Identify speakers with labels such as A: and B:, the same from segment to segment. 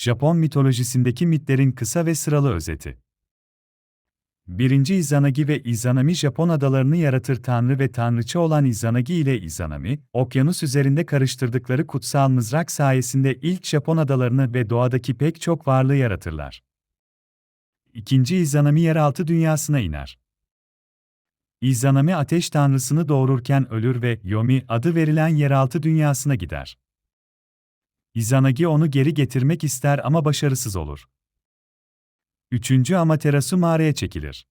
A: Japon mitolojisindeki mitlerin kısa ve sıralı özeti. 1. Izanagi ve Izanami Japon adalarını yaratır tanrı ve tanrıça olan Izanagi ile Izanami, okyanus üzerinde karıştırdıkları kutsal mızrak sayesinde ilk Japon adalarını ve doğadaki pek çok varlığı yaratırlar. 2. Izanami yeraltı dünyasına iner. Izanami ateş tanrısını doğururken ölür ve Yomi adı verilen yeraltı dünyasına gider. Izanagi onu geri getirmek ister ama başarısız olur. Üçüncü Amaterasu mağaraya çekilir.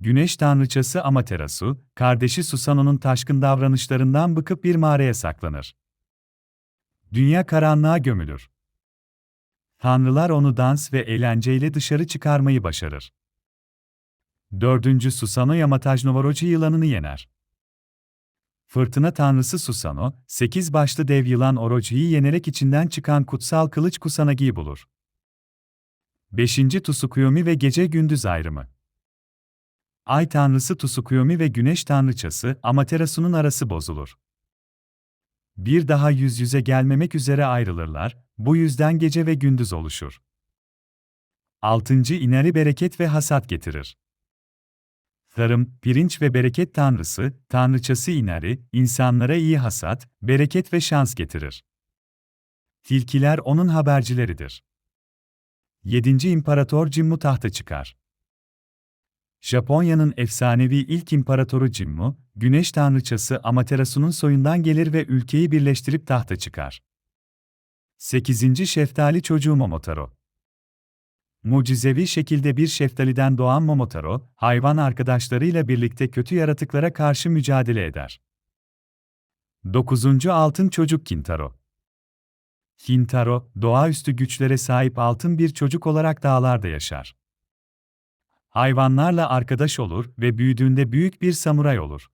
A: Güneş tanrıçası Amaterasu, kardeşi Susanoo'nun taşkın davranışlarından bıkıp bir mağaraya saklanır. Dünya karanlığa gömülür. Tanrılar onu dans ve eğlenceyle dışarı çıkarmayı başarır. Dördüncü Susanoo Yamatajnovoroji yılanını yener. Fırtına tanrısı Susano, sekiz başlı dev yılan Orochi'yi yenerek içinden çıkan kutsal kılıç Kusanagi'yi bulur. 5. Tsukuyomi ve gece gündüz ayrımı. Ay tanrısı Tsukuyomi ve güneş tanrıçası Amaterasu'nun arası bozulur. Bir daha yüz yüze gelmemek üzere ayrılırlar, bu yüzden gece ve gündüz oluşur. 6. İneri bereket ve hasat getirir. Tarım, pirinç ve bereket tanrısı, tanrıçası Inari, insanlara iyi hasat, bereket ve şans getirir. Tilkiler onun habercileridir. 7. İmparator Jimmu tahta çıkar. Japonya'nın efsanevi ilk imparatoru Jimmu, güneş tanrıçası Amaterasu'nun soyundan gelir ve ülkeyi birleştirip tahta çıkar. 8. Şeftali çocuğu Momotaro Mucizevi şekilde bir şeftaliden doğan Momotaro, hayvan arkadaşlarıyla birlikte kötü yaratıklara karşı mücadele eder. 9. Altın Çocuk Kintaro Kintaro, doğaüstü güçlere sahip altın bir çocuk olarak dağlarda yaşar. Hayvanlarla arkadaş olur ve büyüdüğünde büyük bir samuray olur.